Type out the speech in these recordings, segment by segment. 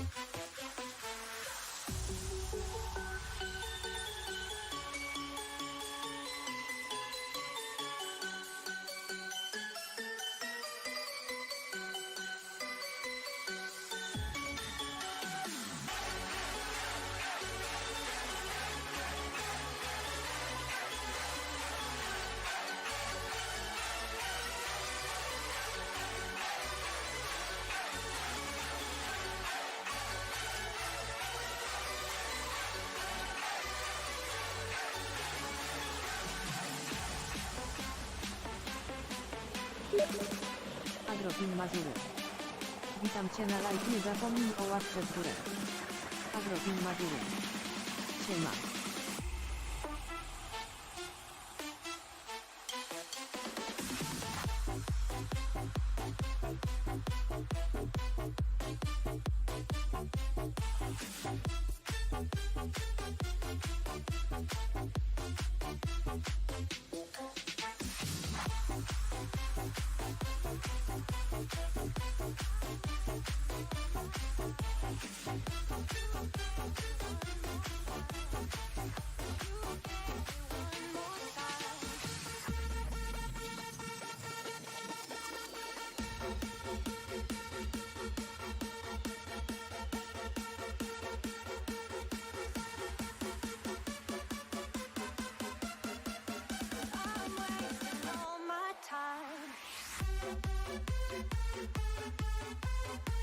Thank Agrofin Mazury. Witam Cię na live, nie zapomnij o łapce w górę. Agrofin Mazury. Siema.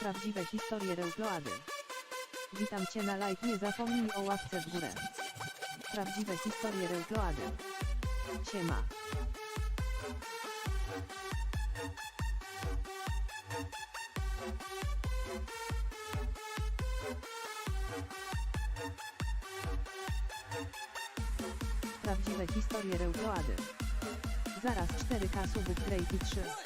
Prawdziwe historie Reuploady. Witam Cię na live, nie zapomnij o łapce w górę. Prawdziwe historie Reuploady. Siema. Prawdziwe historie Reuploady. Zaraz 4K subów Grey 3.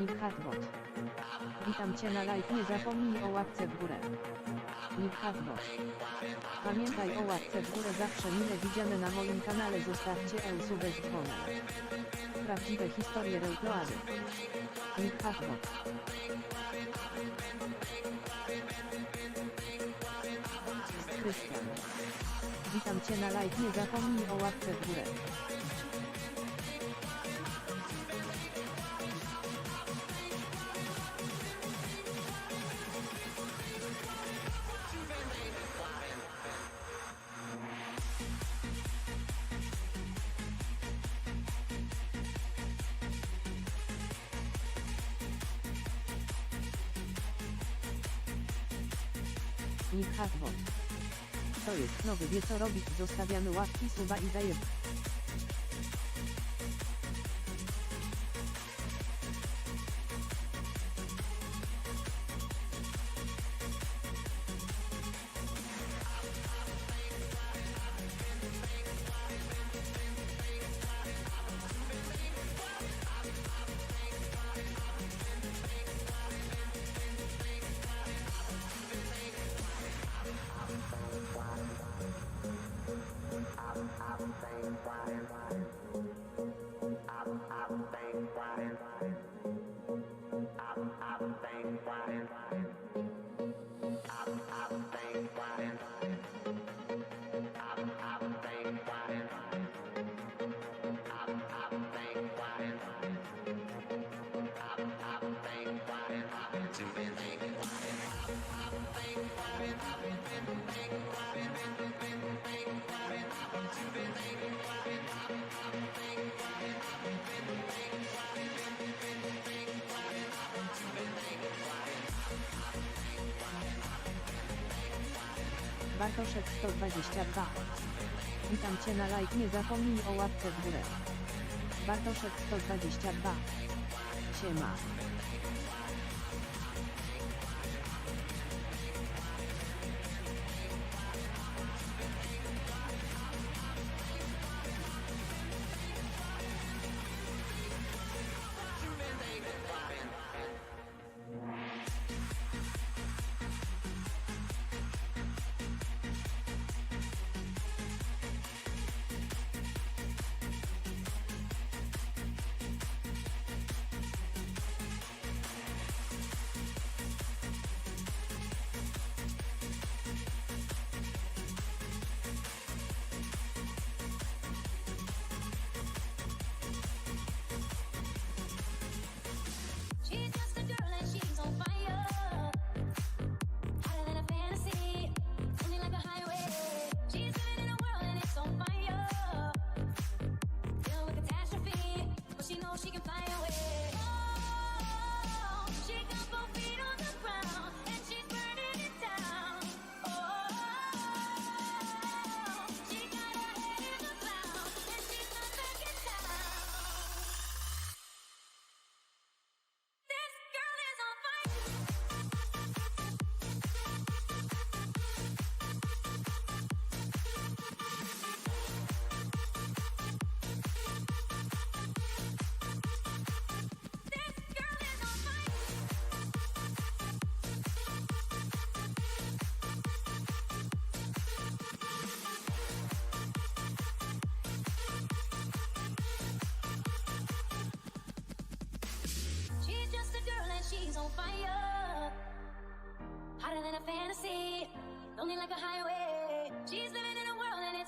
Nick Hatbot. Witam Cię na live, nie zapomnij o łapce w górę. Nick Hatbot. Pamiętaj o łapce w górę zawsze mile widziane na moim kanale zostawcie e-subę z dzwonem. Prawdziwe historie Reuploady. Nick Hatbot. Krystian. Witam Cię na live, nie zapomnij o łapce w górę. Nick Hatbot. To jest nowy wie co robić zostawiamy łapki suba i daje Bartoszek 122. Witam Cię na like, nie zapomnij o łapce w górę. Bartoszek 122. Siema.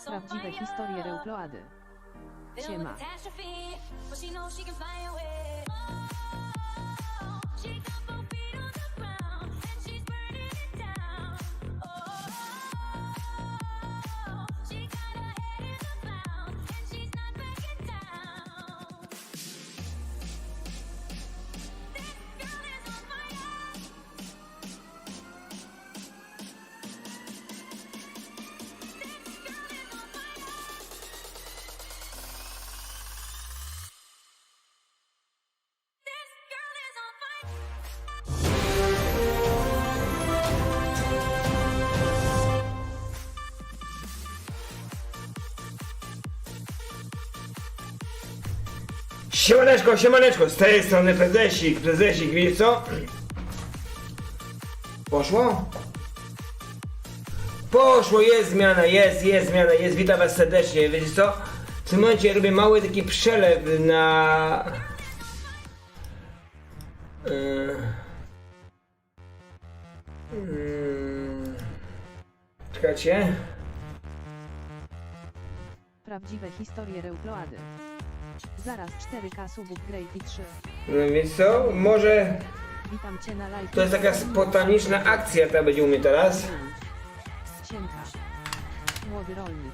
Prawdziwe historie Reuploady. Siema. Siemaneczko, siemaneczko, z tej strony prezesik, prezesik, wiecie co? Poszło? Poszło, jest zmiana, jest, jest zmiana, jest, witam was serdecznie, wiecie co? W tym momencie robię mały taki przelew na... Yy... Czekajcie. Prawdziwe historie Reuploady. Zaraz 4K subów Great i 3. No więc co? Może Witam Cię na like. to jest taka spontaniczna akcja, ta będzie u mnie teraz. Siemka. Młody rolnik.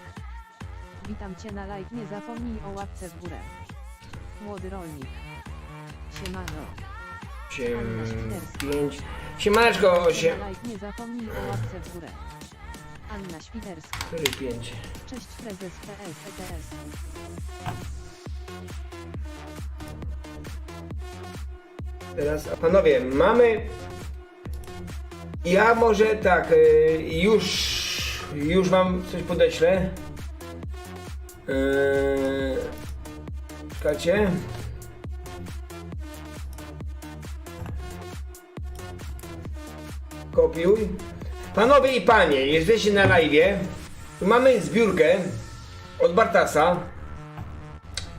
Witam Cię na like, nie zapomnij o łapce w górę. Młody rolnik. Siemano. 8, 5. Siemaneczko 8. Like nie zapomnij o łapce w górę. Anna Świderska. 5. Cześć prezes PS ETS. Teraz, panowie, mamy. Ja może tak, y, już, już wam coś podeślę. Yy, czekajcie. Kopiuj. Panowie i panie, jesteście na live. Mamy zbiórkę od Bartasa.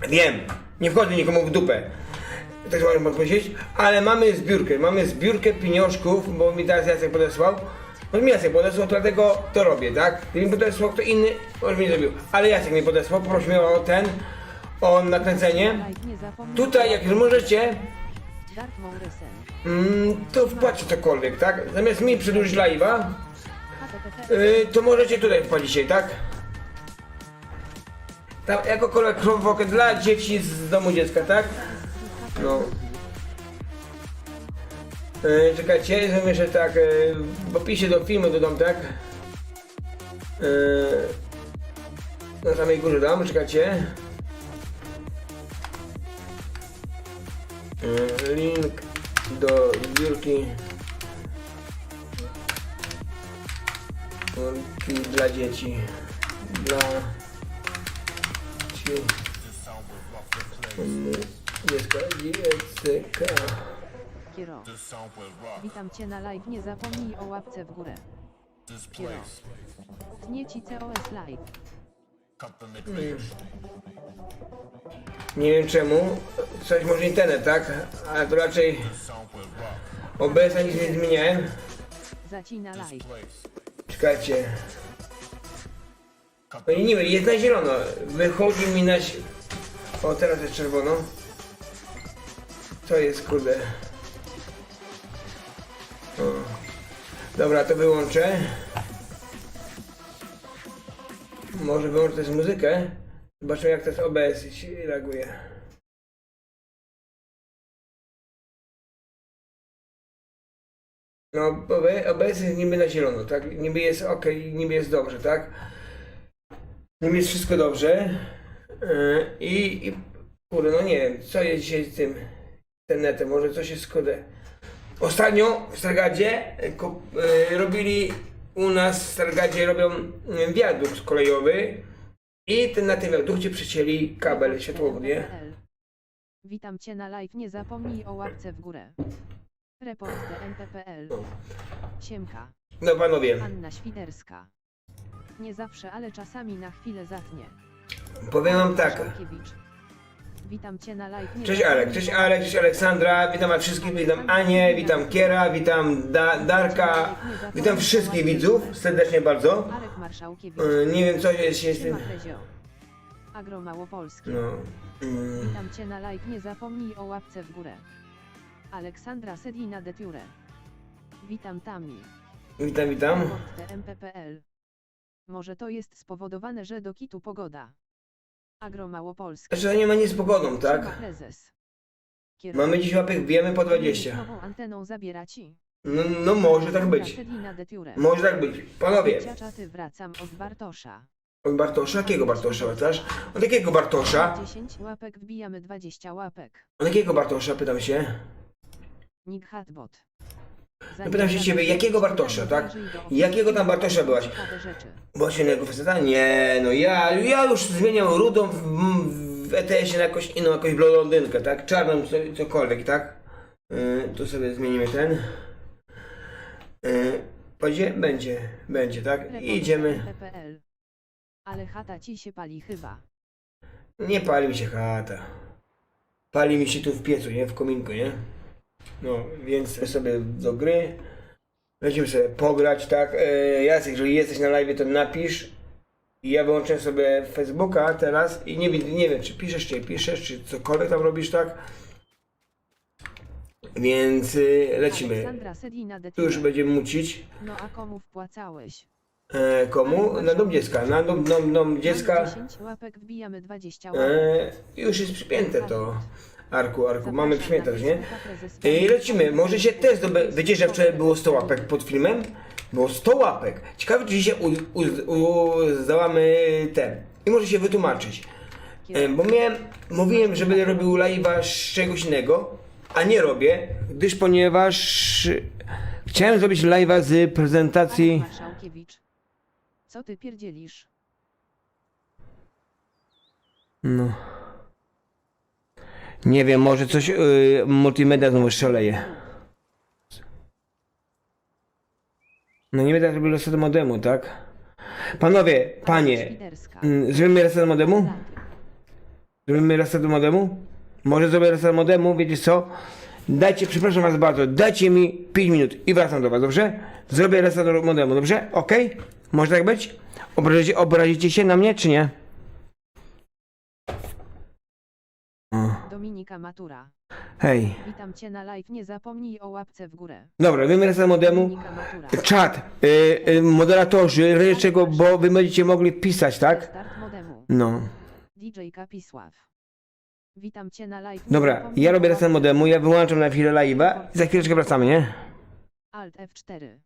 Wiem, nie wchodzę nikomu w dupę. Tak można powiedzieć, ale mamy zbiórkę, mamy zbiórkę pieniążków, bo mi teraz Jacek podesłał. On mi Jacek podesłał, dlatego to robię, tak? Gdyby mi podesłał kto inny, on mi nie zrobił. Ale Jacek mi podesłał, poprosił mnie o ten, o nakręcenie. Tutaj, jak już możecie, mm, to wpłaćcie cokolwiek, tak? Zamiast mi przedłużyć live'a, yy, to możecie tutaj wpłacić, tak? Tam, jakokolwiek krwokę dla dzieci z domu dziecka, tak? No. E, czekajcie, zrobię jeszcze tak, e, w opisie do filmu dodam, tak? E, na samej górze dam, czekajcie. E, link do zbiórki dla dzieci. Dla dziecka. Kiero. Witam cię na live. Nie zapomnij o łapce w górę. Kiero. Tnie ci COS live. Nie wiem czemu. Coś może internet, tak? Ale to raczej OBS nic nie zmieniałem. Zacina live. Czekajcie. No nie wiem, jest na zielono. Wychodzi mi na... O, teraz jest czerwono. Co jest, kurde? O. Dobra, to wyłączę. Może wyłączę też muzykę. Zobaczymy jak teraz OBS się reaguje. No, OB- OBS jest niby na zielono, tak? Niby jest ok, niby jest dobrze, tak? Niby jest wszystko dobrze. Yy, I, i kurde, no nie wiem, co jest dzisiaj z tym internetem, może coś jest kurde. Ostatnio w Stargadzie e, e, robili u nas w Stargadzie robią e, wiadukt kolejowy i ten, na tym wiadukcie przecięli kabel światłowód, nie? Witam cię na live. Nie zapomnij o łapce w górę. Report MPPL. Siemka. No panowie, Anna Świderska. Nie zawsze, ale czasami na chwilę zatnie. powiem wam tak. Witam cię na live. Nie Cześć Alek, cześć Alek, cześć Aleksandra, witam wszystkich, witam Anię, witam Kiera, witam da Darka, witam wszystkich widzów serdecznie bardzo. Arek Marszałkiewicz. E, Nie wiem co jest się z tym. Siema Krezio. Agro Małopolskie. No. mm, Witam cię na live. Nie zapomnij o łapce w górę. Aleksandra Sedina de Ture. Witam Tami. Witam, witam. Może to jest spowodowane, że do kitu pogoda. Agro Małopolskie. Jeszcze nie ma nic z pogodą, tak? prezes. Mamy dziś łapek, bijemy po 20. Nową anteną zabiera ci. No, no może tak być. Może tak być. Panowie, Ciaczaty wracam od Bartosza. od Bartosza? Jakiego Bartosza pytasz? Od jakiego Bartosza? 10 łapek wbijamy 20 łapek. Od jakiego Bartosza pytam się? Nick Hatbot. No pytam się ciebie, jakiego Bartosza, tak? Jakiego tam Bartosza byłaś? Ciekawe rzeczy. Właśnie innego faceta? Nie, no ja, ja już zmieniam rudą w, w ETS-ie na jakąś inną, jakąś blondynkę, tak? Czarną, co- cokolwiek, tak? Yy, tu sobie zmienimy ten. Yy, będzie? Będzie, będzie, tak? I idziemy. Ale chata ci się pali chyba. Nie pali mi się chata. Pali mi się tu w piecu, nie? W kominku, nie? No, więc sobie do gry. Lecimy sobie pograć, tak? E, Jacek, jeżeli jesteś na live, to napisz. I ja wyłączę sobie Facebooka teraz i nie, wi- nie wiem, czy piszesz, czy nie piszesz, czy cokolwiek tam robisz, tak? Więc y, lecimy. Aleksandra Sedina de Tu już będziemy mucić. No a komu wpłacałeś? E, komu? Na dom dziecka. Na dom, dom, dom dziecka. Mamy 10 łapek wbijamy 20 łapek. E, już jest przypięte to. Arku, Arku, mamy przymiotacz, nie? I lecimy. Może się też zdoby... Wiecie, że wczoraj było 100 łapek pod filmem? Było 100 łapek. Ciekawe, czy dzisiaj u, u, u, zdołamy ten. I może się wytłumaczyć. E, Bo miałem, mówiłem, że będę robił live'a z czegoś innego, a nie robię, gdyż ponieważ chciałem zrobić live'a z prezentacji. Co ty pierdzielisz? No. Nie wiem, może coś yy, multimedia znowu szaleje. No nie będę robił reset modemu, tak? Panowie, panie, mm, zrobimy reset modemu? Zrobimy reset modemu? Może zrobię reset modemu, wiecie co? Dajcie, przepraszam was bardzo, dajcie mi 5 minut i wracam do was, dobrze? Zrobię reset modemu, dobrze? Okej? Może tak być? Obrazicie, obrazicie się na mnie, czy nie? Dominika Matura. hej. Witam cię na live. Nie zapomnij o łapce w górę. Dobra, reset modemu. Dominika Matura. Czat, y, y, moderatorzy, razie czego, bo wy będziecie mogli pisać, tak? Start modemu. No. DJ Kapisław. Witam cię na live. Nie Dobra, zapomnij ja o robię reset łapce- modemu, ja wyłączam na chwilę live'a i za chwileczkę wracamy, nie? Alt F4.